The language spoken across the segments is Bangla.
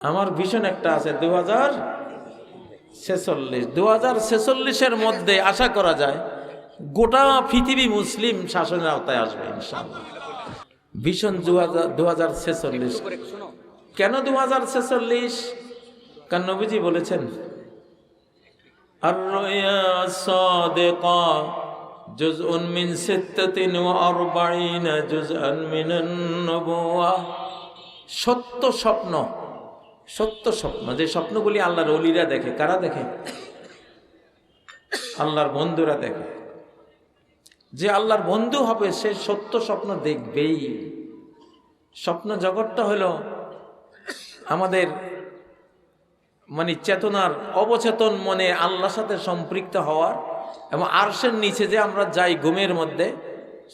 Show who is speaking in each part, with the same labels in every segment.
Speaker 1: আমার ভীষণ একটা আছে দু হাজার ছেচল্লিশ দু হাজার ছেচল্লিশের মধ্যে আশা করা যায় গোটা পৃথিবী মুসলিম শাসনের আওতায় আসবে ইনশাআল্লাহ ভীষণ দু হাজার দু হাজার ছেচল্লিশ কেন দু হাজার ছেচল্লিশ কারণ নবীজি বলেছেন আর সাদেকা جزء من ستة وأربعين جزءا من النبوة সত্য স্বপ্ন সত্য স্বপ্ন, যে স্বপ্নগুলি আল্লাহর অলিরা দেখে, কারা দেখে? আল্লাহর বন্ধুরা দেখে। যে আল্লাহর বন্ধু হবে, সে সত্য স্বপ্ন দেখবেই। স্বপ্ন জগৎটা হলো আমাদের মানে চেতনার অবচেতন মনে আল্লাহর সাথে সম্পৃক্ত হওয়ার এবং আরশের নিচে যে আমরা যাই ঘুমের মধ্যে,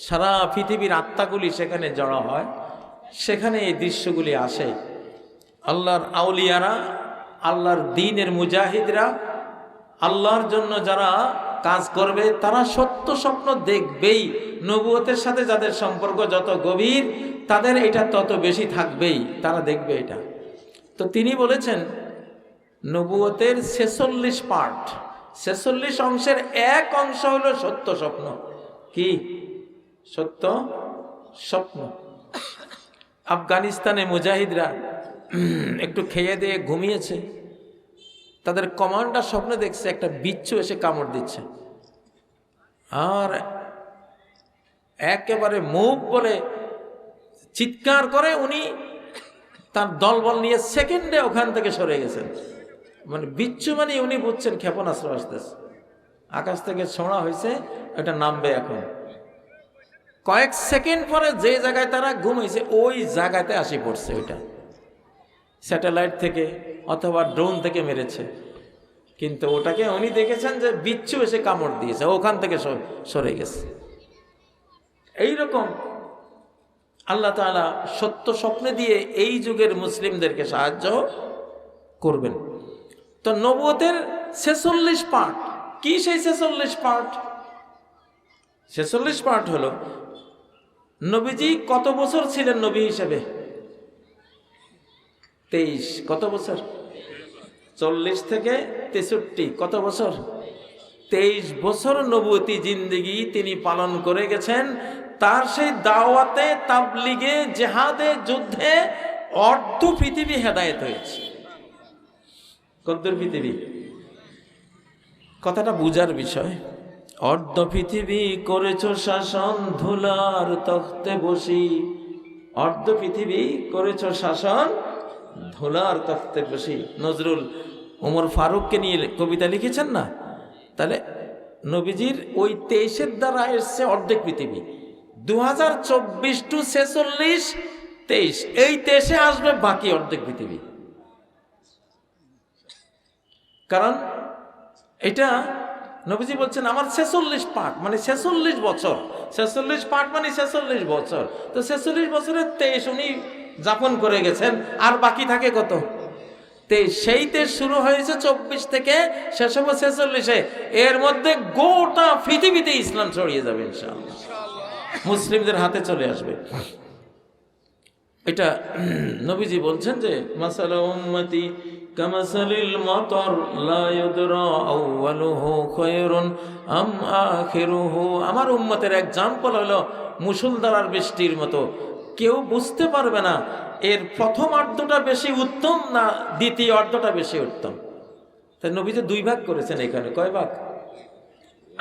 Speaker 1: সারা পৃথিবীর আত্মাগুলি সেখানে জড়ো হয়, সেখানে এই দৃশ্যগুলি আসে। আল্লাহর আউলিয়ারা, আল্লাহর দিনের মুজাহিদরা, আল্লাহর জন্য যারা কাজ করবে, তারা সত্য স্বপ্ন দেখবেই। নবুয়তের সাথে যাদের সম্পর্ক যত গভীর, তাদের এটা তত বেশি থাকবেই, তারা দেখবে এটা। তো তিনি বলেছেন, নবুয়তের ছেচল্লিশ পার্ট, ছেচল্লিশ অংশের এক অংশ হলো সত্য স্বপ্ন। কি? সত্য স্বপ্ন। আফগানিস্তানে মুজাহিদরা একটু খেয়ে দিয়ে ঘুমিয়েছে। তাদের কমান্ডার স্বপ্নে দেখছে একটা বিচ্ছু এসে কামড় দিচ্ছে। আর একেবারে মুখ বলে চিৎকার করে উনি তার দলবল নিয়ে সেকেন্ডে ওখান থেকে সরে গেছেন। মানে বিচ্ছু মানে উনি বুঝছেন ক্ষেপণাস্ত্র আসতেছে। আকাশ থেকে ছোঁড়া হয়েছে, এটা নামবে এখন। কয়েক সেকেন্ড পরে যে জায়গায় তারা ঘুমাইছে, ওই জায়গাতে আসি পড়ছে ওইটা। স্যাটেলাইট থেকে অথবা ড্রোন থেকে মেরেছে। কিন্তু ওটাকে উনি দেখেছেন যে বিচ্ছু এসে কামড় দিয়েছে, ওখান থেকে সরে গেছে। এইরকম আল্লাহ তাআলা সত্য স্বপ্নে দিয়ে এই যুগের মুসলিমদেরকে সাহায্য করবেন। তো নবতের ছেচল্লিশ পার্ট, কি সেই ছেচল্লিশ পার্ট? ছেচল্লিশ পার্ট হলো, নবীজি কত বছর ছিলেন নবী হিসেবে? তেইশ, কত বছর? চল্লিশ থেকে তেষট্টি, কত বছর? তেইশ বছর নবতী জিন্দিগি তিনি পালন করে গেছেন। তার সেই দাওয়াতে, তাবলিগে, জেহাদে, যুদ্ধে অর্ধ পৃথিবী হেদায়েত হয়েছে। কদ্দুর পৃথিবী? কথাটা বুঝার বিষয়। অর্ধ পৃথিবী করেছ শাসন, ধুলার তখতে বসি। অর্ধ পৃথিবী করেছ শাসন ধুলার তখতে বসি নজরুল ওমর ফারুককে নিয়ে কবিতা লিখেছেন না? তাহলে নবীজির ওই তেইশের দ্বারা এসছে অর্ধেক পৃথিবী। দু হাজার চব্বিশ টু ছেচল্লিশ, তেইশ। এই তেইশে আসবে বাকি অর্ধেক পৃথিবী। কারণ এটা নবীজি বলছেন, আমার ছেচল্লিশ পার্ট মানে ছেচল্লিশ বছর। ছেচল্লিশ পার্ট মানে ছেচল্লিশ বছর। তো ছেচল্লিশ বছরের তেইশ উনি যাপন করে গেছেন, আর বাকি থাকে কত? তেইশ সেই তেইশ শুরু হয়েছে চব্বিশ থেকে শেষ হবে ছেচল্লিশে। এর মধ্যে গোটা পৃথিবীতে ইসলাম ছড়িয়ে যাবে মুসলিমদের হাতে চলে আসবে। এটা নবীজি বলছেন যে আমার উম্মতের এক্সাম্পল হলো মুসুলধারার বৃষ্টির মতো। কেউ বুঝতে পারবে না, এর প্রথম অর্ধটা বেশি উত্তম না দ্বিতীয় অর্ধটা বেশি উত্তম? তাই নবীজি দুই ভাগ করেছেন এখানে, কয় ভাগ?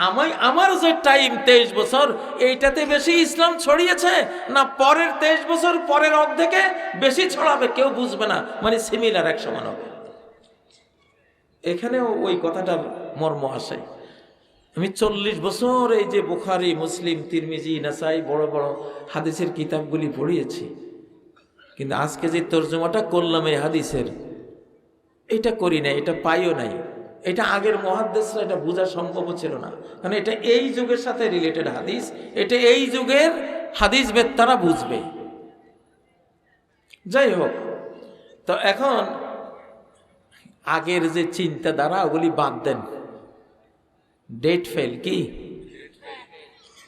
Speaker 1: আমায়, আমার যে টাইম তেইশ বছর, এইটাতে বেশি ইসলাম ছড়িয়েছে না পরের তেইশ বছর পরের অর্ধেকে বেশি ছড়াবে, কেউ বুঝবে না মানে সিমিলার এক সমান হবে। এখানেও ওই কথাটার মর্ম আসে। আমি চল্লিশ বছর এই যে বুখারি, মুসলিম, তিরমিজি, নাসাই বড় বড় হাদিসের কিতাবগুলি পড়িয়েছি। কিন্তু আজকে যে তর্জমাটা করলাম এই হাদিসের, এটা করি নাই, এটা পাইও নাই। এটা আগের মহাদ্দেশরা এটা বোঝা সম্ভব ছিল না। কারণ এটা এই যুগের সাথে রিলেটেড হাদিস, এটা এই যুগের হাদিস বেত্তারা বুঝবে। যাই হোক, তো এখন আগের যে চিন্তাধারা ওগুলি বাদ দেন। ডেট ফেল কি?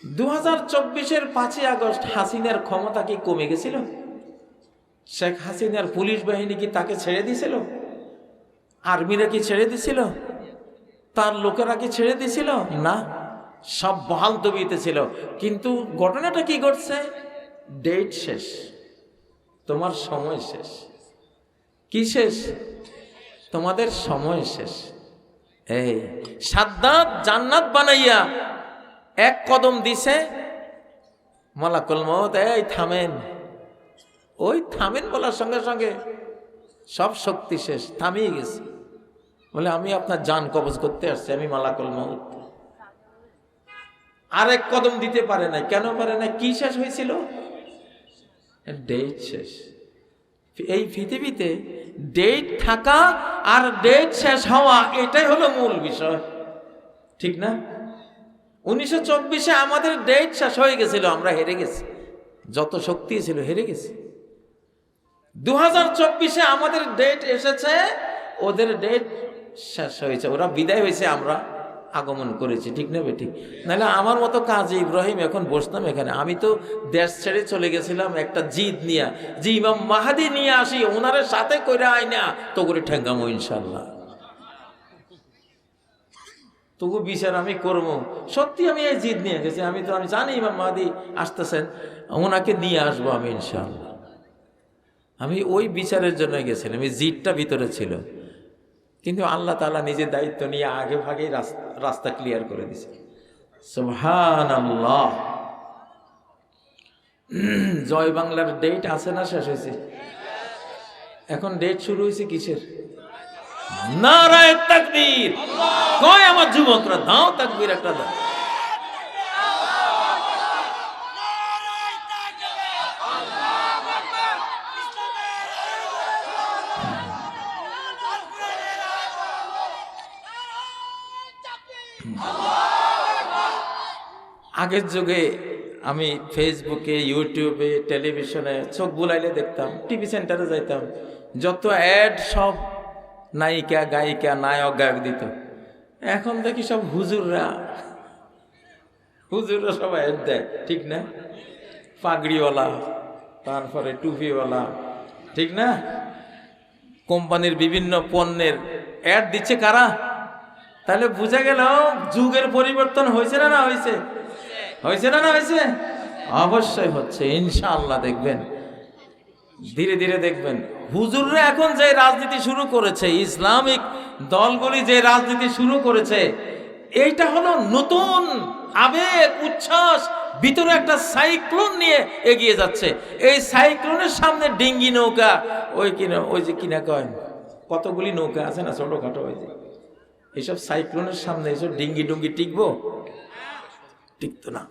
Speaker 1: দু হাজার চব্বিশের পাঁচই আগস্ট হাসিনার ক্ষমতা কি কমে গেছিল? শেখ হাসিনার পুলিশ বাহিনী কি তাকে ছেড়ে দিছিল? আর্মিরা কি ছেড়ে দিছিল? তার লোকেরা কি ছেড়ে দিছিল? না, সব বহাল তবিতে ছিল। কিন্তু ঘটনাটা কি ঘটছে? ডেট শেষ। তোমার সময় শেষ। কি শেষ? তোমাদের সময় শেষ। এই সাদ্দাত জান্নাত বানাইয়া এক কদম দিছে, মালাকুল মত এই থামেন। ওই থামেন বলার সঙ্গে সঙ্গে সব শক্তি শেষ, থামিয়ে গেছে। বলে, আমি আপনার জান কবজ করতে আসছি, আমি মালাকুল মত আরেক কদম দিতে পারে নাই। কেন পারে না কি শেষ হয়েছিল? ডেট শেষ। এই পৃথিবীতে ডেট থাকা আর ডেট শেষ হওয়া এটাই হলো মূল বিষয়। ঠিক না? উনিশশো চব্বিশে আমাদের ডেট শেষ হয়ে গেছিল, আমরা হেরে গেছি। যত শক্তি ছিল, হেরে গেছি। দু হাজার চব্বিশে আমাদের ডেট এসেছে, ওদের ডেট শেষ হয়েছে। ওরা বিদায় হয়েছে আমরা। আগমন করেছি, ঠিক না ঠিক নাহলে আমার মতো কাজ ইব্রাহিম এখন বসতাম এখানে। আমি তো দেশ ছেড়ে চলে গেছিলাম একটা জিদ নিয়ে, যে ইমাম মাহাদি নিয়ে আসি ওনারের সাথে করে আয় না তো করে ঠেঙ্গামো ইনশাল্লাহ তবু বিচার আমি করব। সত্যি আমি এই জিদ নিয়ে গেছি, আমি তো, আমি জানি ইমাম মাহাদি আসতেছেন ওনাকে নিয়ে আসব আমি ইনশাল্লাহ আমি ওই বিচারের জন্য গেছিলাম, এই জিদটা ভিতরে ছিল। কিন্তু আল্লাহ তালা নিজের দায়িত্ব নিয়ে আগে ভাগেই রাস্তা ক্লিয়ার করে দিছে সোহান আল্লাহ জয় বাংলার ডেট আছে না শেষ হয়েছে? এখন ডেট শুরু হয়েছে কিসের? নারায় তাকবীর। কয় আমার যুবকরা? দাও তাকবীর একটা দাও। আগের যুগে আমি ফেসবুকে ইউটিউবে টেলিভিশনে চোখ বুলাইলে দেখতাম টিভি সেন্টারে যাইতাম, যত অ্যাড সব নায়িকা, গায়িকা, নায়ক, গায়ক দিত। এখন দেখি সব হুজুররা হুজুররা সব অ্যাড দেয়, ঠিক না? পাগড়িওয়ালা, তারপরে টুপিওয়ালা, ঠিক না? কোম্পানির বিভিন্ন পণ্যের অ্যাড দিচ্ছে কারা? তাহলে বুঝা গেল, যুগের পরিবর্তন হয়েছে না না হয়েছে? হয়েছে না না হয়েছে? অবশ্যই হচ্ছে, ইনশাআল্লাহ দেখবেন। ধীরে ধীরে দেখবেন। হুজুররা এখন যে রাজনীতি শুরু করেছে, ইসলামিক দলগুলি যে রাজনীতি শুরু করেছে, এইটা হলো নতুন আবেগ, উচ্ছ্বাস, ভিতরে একটা সাইক্লোন নিয়ে এগিয়ে যাচ্ছে। এই সাইক্লোনের সামনে ডিঙ্গি নৌকা, ওই কিনা ওই যে কিনা কয়, কতগুলি নৌকা আছে না ছোটখাটো, ওই যে। এইসব সাইক্লোনের সামনে এইসব ডিঙ্গি ডুঙ্গি টিকবো? টিকতো না।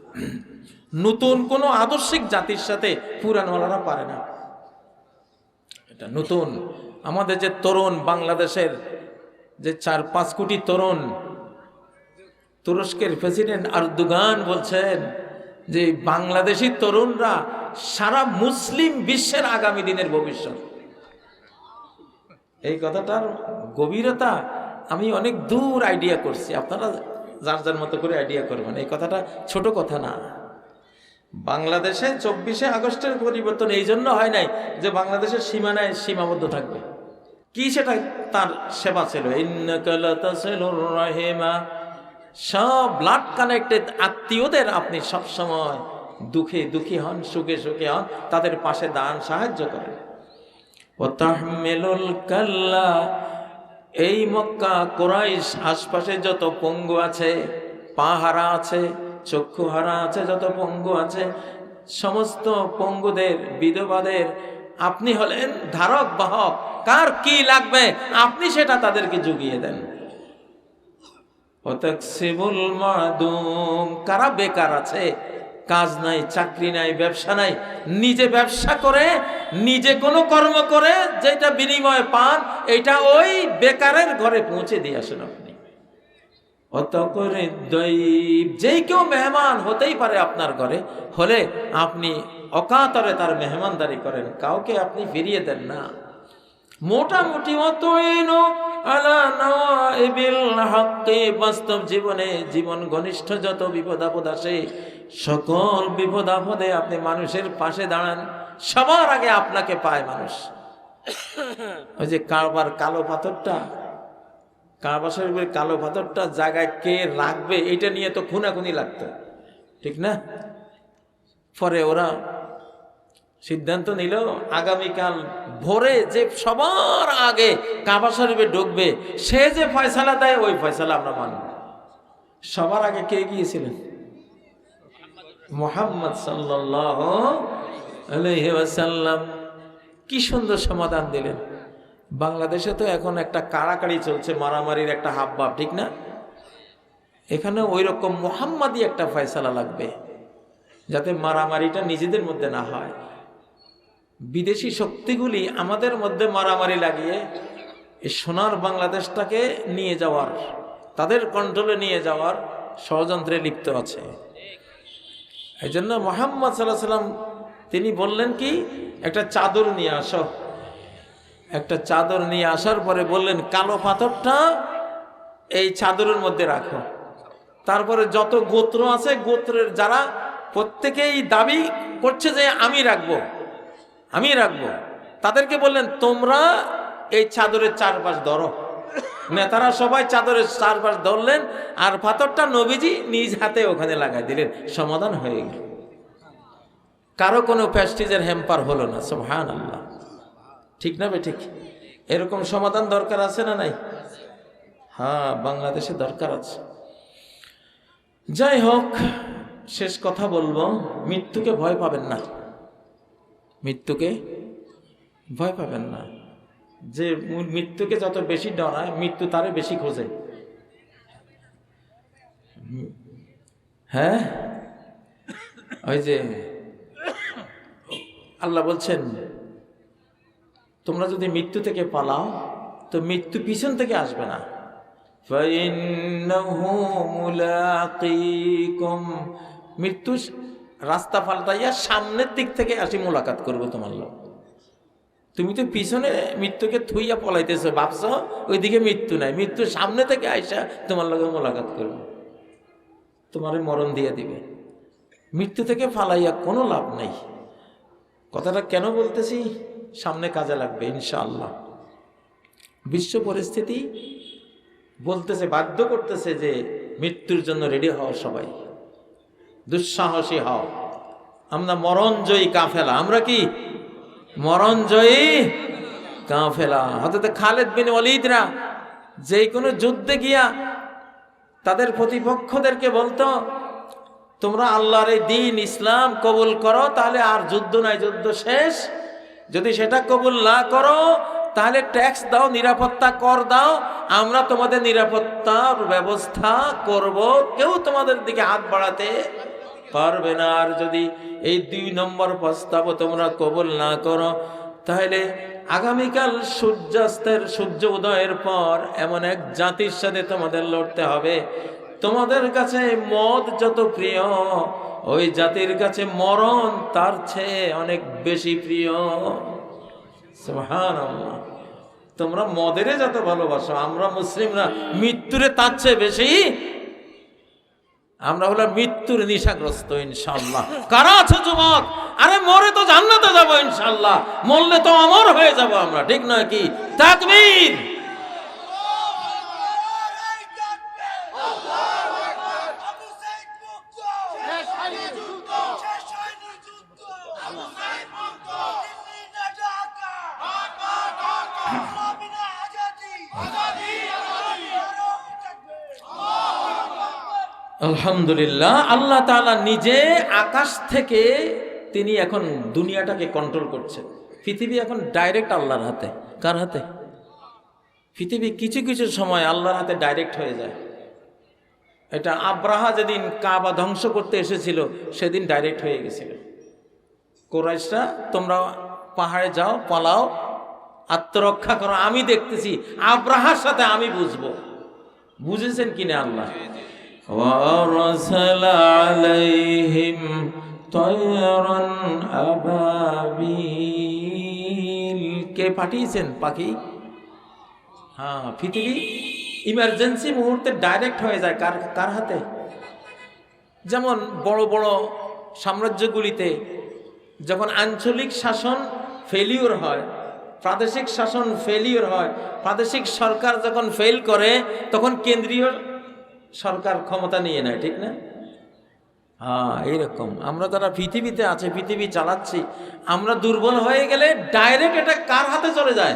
Speaker 1: নতুন কোনো আদর্শিক জাতির সাথে পুরানওয়ালারা পারে না। এটা নতুন। আমাদের যে তরুণ বাংলাদেশের যে চার পাঁচ কোটি তরুণ, তুরস্কের প্রেসিডেন্ট আরদুগান বলছেন যে বাংলাদেশি তরুণরা সারা মুসলিম বিশ্বের আগামী দিনের ভবিষ্যৎ। এই কথাটার গভীরতা আমি অনেক দূর আইডিয়া করছি। আপনারা যার যার মতো করে আইডিয়া করবেন। এই কথাটা ছোট কথা না। বাংলাদেশে চব্বিশে আগস্টের পরিবর্তন এই জন্য হয় নাই যে বাংলাদেশের সীমানায় সীমাবদ্ধ থাকবে। কি সেটা তার সেবা ছিল? সব ব্লাড কানেক্টেড আত্মীয়দের আপনি সবসময় দুঃখে, দুঃখী হন, সুখে সুখে হন, তাদের পাশে দান সাহায্য করেন। কাল্লা এই মক্কা কোরাইশ আশপাশে যত পঙ্গু আছে পা হারা আছে চক্ষু হারা আছে, যত পঙ্গু আছে, সমস্ত পঙ্গুদের, বিধবাদের, আপনি হলেন ধারক, বাহক, কার কি লাগবে, আপনি সেটা তাদেরকে জুগিয়ে দেন। কারা বেকার আছে? কাজ নাই, চাকরি নাই, ব্যবসা নাই, নিজে ব্যবসা করে, নিজে কোনো কর্ম করে, যেটা বিনিময়ে পান, এটা ওই বেকারের ঘরে পৌঁছে দিয়ে আসেন আপনি। অত করে দৈব যেই কেউ মেহমান হতেই পারে আপনার ঘরে, হলে আপনি অকাতরে তার মেহমানদারি করেন, কাউকে আপনি ফিরিয়ে দেন না। মোটামুটি অতইন বাস্তব জীবনে জীবন ঘনিষ্ঠ যত বিপদ আপদ আসে সকল বিপদ আপদে আপনি মানুষের পাশে দাঁড়ান। সবার আগে আপনাকে পায় মানুষ। ওই যে কারবার কালো পাথরটা, কারবার শরীফের কালো পাথরটা জায়গায় কে রাখবে এটা নিয়ে তো খুনাখুনি লাগতো। ঠিক না? পরে ওরা সিদ্ধান্ত নিল, আগামীকাল ভোরে যে সবার আগে কাবা শরীফে ঢুকবে, সে যে ফয়সালা দেয়, ওই ফয়সালা আমরা মানব। সবার আগে কে গিয়েছিলেন? মোহাম্মদ সাল্লাহ আলাইহি ওয়াসাল্লাম কি সুন্দর সমাধান দিলেন। বাংলাদেশে তো এখন একটা কাড়াকাড়ি চলছে, মারামারির একটা হাবভাব, ঠিক না? এখানে ওই রকম মোহাম্মদই একটা ফয়সালা লাগবে, যাতে মারামারিটা নিজেদের মধ্যে না হয়। বিদেশি শক্তিগুলি আমাদের মধ্যে মারামারি লাগিয়ে এই সোনার বাংলাদেশটাকে নিয়ে যাওয়ার, তাদের কন্ট্রোলে নিয়ে যাওয়ার ষড়যন্ত্রে লিপ্ত আছে। এই জন্য মোহাম্মদ সাল্লাহ সাল্লাম তিনি বললেন কি? একটা চাদর নিয়ে আসো। একটা চাদর নিয়ে আসার পরে বললেন, কালো পাথরটা এই চাদরের মধ্যে রাখো। তারপরে যত গোত্র আছে, গোত্রের যারা, প্রত্যেকেই দাবি করছে যে, আমি রাখব। আমি রাখব। তাদেরকে বললেন, তোমরা এই চাদরের চারপাশ ধরো। নেতারা সবাই চাদরের চারপাশ ধরলেন আর পাথরটা নবীজি নিজ হাতে ওখানে লাগাই দিলেন। সমাধান হয়ে গেল। কারও কোনো প্যাস্টিজের হ্যাম্পার হলো না সোহান আল্লাহ ঠিক না বে ঠিক? এরকম সমাধান দরকার আছে না নাই? হ্যাঁ বাংলাদেশে দরকার আছে। যাই হোক, শেষ কথা বলব। মৃত্যুকে ভয় পাবেন না। মৃত্যুকে ভয় পাবেন না। যে মৃত্যুকে যত বেশি ডরায়, মৃত্যু তারে বেশি খোঁজে। হ্যাঁ? ওই যে আল্লাহ বলছেন, তোমরা যদি মৃত্যু থেকে পালাও, তো মৃত্যু পিছন থেকে আসবে না। মৃত্যু রাস্তা পাল্টাইয়া সামনের দিক থেকে আসি মোলাকাত করব তোমার লোক। তুমি তো পিছনে মৃত্যুকে থুইয়া পলাইতেছো, ভাবছ ওইদিকে মৃত্যু নাই। মৃত্যু সামনে থেকে আইসা তোমার লগে মোলাকাত করব। তোমারে মরণ দিয়ে দিবে। মৃত্যু থেকে ফালাইয়া কোনো লাভ নেই। কথাটা কেন বলতেছি? সামনে কাজে লাগবে, ইনশাআল্লাহ। বিশ্ব পরিস্থিতি বলতেছে, বাধ্য করতেছে যে মৃত্যুর জন্য রেডি হও সবাই। দুঃসাহসী হও। আমরা মরণজয়ী কাফেলা। আমরা কি মরণজয়ী কাফেলা হয়তো খালেদ বিন অলিদরা যে কোনো যুদ্ধে গিয়া তাদের প্রতিপক্ষদেরকে বলতো, তোমরা আল্লাহর এই দিন ইসলাম কবুল করো, তাহলে আর যুদ্ধ নাই, যুদ্ধ শেষ। যদি সেটা কবুল না করো, তাহলে ট্যাক্স দাও, নিরাপত্তা কর দাও, আমরা তোমাদের নিরাপত্তার ব্যবস্থা করব। কেউ তোমাদের দিকে হাত বাড়াতে পারবে না। আর যদি এই দুই নম্বর প্রস্তাব তোমরা কবুল না করো, তাহলে আগামীকাল সূর্যাস্তের, সূর্য উদয়ের পর এমন এক জাতির সাথে তোমাদের লড়তে হবে। তোমাদের কাছে মদ যত প্রিয়, ওই জাতির কাছে মরণ তার চেয়ে অনেক বেশি প্রিয়। তোমরা মদেরে যত ভালোবাসো, আমরা মুসলিমরা মৃত্যুরে তার চেয়ে বেশি আমরা হলাম মৃত্যুর নিশাগ্রস্ত ইনশাল্লাহ কারা আছে যুবক? আরে মরে তো জান্নাতে যাব ইনশাল্লাহ মরলে তো অমর হয়ে যাব আমরা, ঠিক নয় কি? তাকবীর! আলহামদুলিল্লাহ, আল্লাহ তাআলা নিজে আকাশ থেকে তিনি এখন দুনিয়াটাকে কন্ট্রোল করছেন। পৃথিবী এখন ডাইরেক্ট আল্লাহর হাতে। কার হাতে? পৃথিবী কিছু কিছু সময় আল্লাহর হাতে ডাইরেক্ট হয়ে যায়। এটা আব্রাহা যেদিন কাবা ধ্বংস করতে এসেছিল, সেদিন ডাইরেক্ট হয়ে গেছিল। কোরাইশরা, তোমরা পাহাড়ে যাও, পালাও, আত্মরক্ষা করো, আমি দেখতেছি, আব্রাহার সাথে আমি বুঝব। বুঝেছেন কিনা আল্লাহ? وأرسل عليهم طيرا أبابيل কে পাঠিয়েছেন পাখি হ্যাঁ পৃথিবী ইমার্জেন্সি মুহূর্তে ডাইরেক্ট হয়ে যায় কার কার হাতে যেমন বড় বড় সাম্রাজ্যগুলিতে যখন আঞ্চলিক শাসন ফেলিওর হয় প্রাদেশিক শাসন ফেলিওর হয় প্রাদেশিক সরকার যখন ফেল করে তখন কেন্দ্রীয় সরকার ক্ষমতা নিয়ে নেয় ঠিক না? হ্যাঁ এইরকম। আমরা যারা পৃথিবীতে আছে পৃথিবী চালাচ্ছি আমরা দুর্বল হয়ে গেলে ডাইরেক্ট এটা কার হাতে চলে যায়?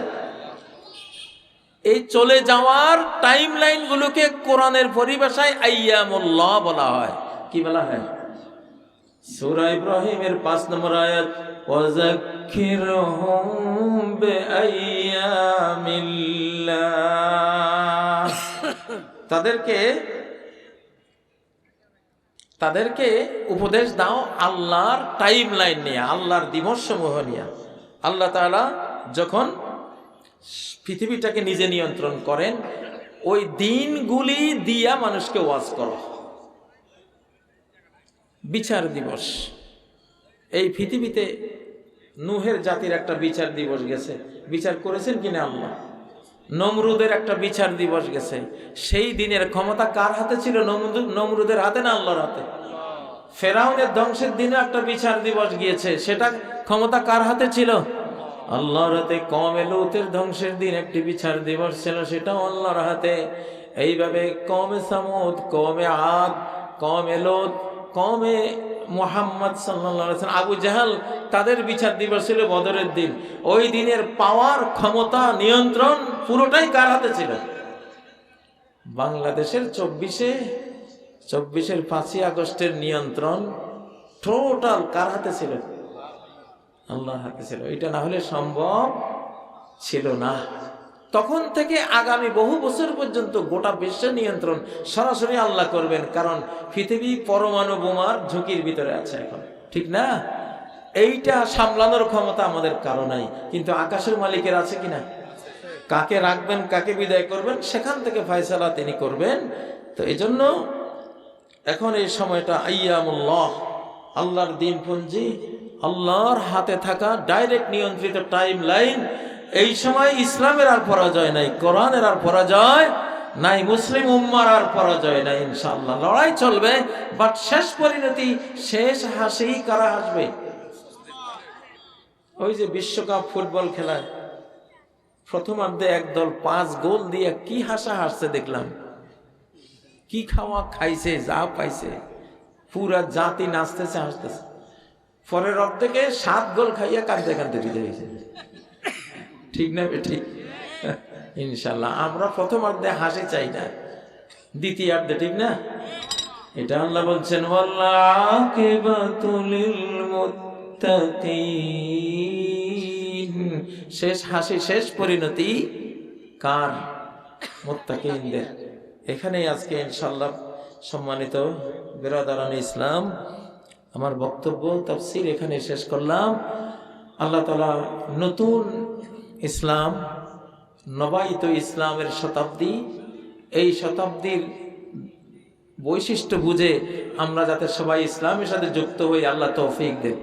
Speaker 1: এই চলে যাওয়ার টাইম লাইনগুলোকে কোরআনের পরিভাষায় আইয়ামুল্লাহ বলা হয়। কি বলা হয়? সূরা ইব্রাহিমের পাঁচ নম্বর আয়াত তাদেরকে তাদেরকে উপদেশ দাও আল্লাহর টাইম লাইন নিয়ে, আল্লাহর দিবস সমূহ নিয়ে। আল্লাহ তালা যখন পৃথিবীটাকে নিজে নিয়ন্ত্রণ করেন, ওই দিনগুলি দিয়া মানুষকে ওয়াজ করো। বিচার দিবস। এই পৃথিবীতে নুহের জাতির একটা বিচার দিবস গেছে। বিচার করেছেন কিনা আল্লাহ? নমরুদের একটা বিচার দিবস গেছে। সেই দিনের ক্ষমতা কার হাতে ছিল? নমরুদ- নমরুদের হাতে না আল্লাহর হাতে? ফেরাউনের ধ্বংসের দিনে একটা বিচার দিবস গিয়েছে। সেটা ক্ষমতা কার হাতে ছিল? আল্লাহর হাতে। কমে লৌতের ধ্বংসের দিন একটি বিচার দিবস ছিল, সেটাও আল্লাহর হাতে। এইভাবে কমে সামুদ কমে আদ কমে লোদ কমে মোহাম্মদ সাল্লাম আবু জাহাল তাদের বিচার দিবস ছিল বদরের দিন। ওই দিনের পাওয়ার, ক্ষমতা, নিয়ন্ত্রণ পুরোটাই কার হাতে ছিল? বাংলাদেশের চব্বিশে, চব্বিশের পাঁচই আগস্টের নিয়ন্ত্রণ টোটাল কার হাতে ছিল? আল্লাহর হাতে ছিল। এটা না হলে সম্ভব ছিল না। তখন থেকে আগামী বহু বছর পর্যন্ত গোটা বিশ্বের নিয়ন্ত্রণ সরাসরি আল্লাহ করবেন, কারণ পৃথিবী পরমাণু বোমার ঝুঁকির ভিতরে আছে এখন। ঠিক না? এইটা সামলানোর ক্ষমতা আমাদের কারও নাই। কিন্তু আকাশের মালিকের আছে কিনা? কাকে রাখবেন, কাকে বিদায় করবেন, সেখান থেকে ফয়সালা তিনি করবেন। তো এই জন্য এখন এই সময়টা আইয়ামুল্লাহ, আল্লাহর দিন পুঞ্জি আল্লাহর হাতে থাকা ডাইরেক্ট নিয়ন্ত্রিত টাইম লাইন এই সময় ইসলামের আর পরাজয় নাই, কোরআনের আর পরাজয় নাই, মুসলিম উম্মার আর পরাজয় নাই ইনশাল্লাহ লড়াই চলবে বাট শেষ পরিণতি, শেষ হাসি কারা হাসবে? ওই যে বিশ্বকাপ ফুটবল খেলায় প্রথমার্ধে একদল পাঁচ গোল দিয়ে কি হাসা হাসছে দেখলাম। কি খাওয়া খাইছে, যা পাইছে, পুরা জাতি নাচতেছে, হাসতেছে। পরের অর্ধেকে সাত গোল খাইয়া কাঁদতে কাঁদতে বিদায় হয়েছে। ঠিক না বে ঠিক? ইনশাল্লাহ, আমরা প্রথম অর্ধে হাসি চাই না, দ্বিতীয় অর্ধে ঠিক না? এটা আল্লাহ বলছেন শেষ হাসি, শেষ পরিণতি কার? মুত্তাকিনদের। এখানেই আজকে ইনশাল্লাহ সম্মানিত বেরাদারান ইসলাম, আমার বক্তব্য, তাফসির এখানে শেষ করলাম। আল্লাহ তালা নতুন ইসলাম, নবায়িত ইসলামের শতাব্দী, এই শতাব্দীর বৈশিষ্ট্য বুঝে আমরা যাতে সবাই ইসলামের সাথে যুক্ত হই আল্লাহ তৌফিক দেন।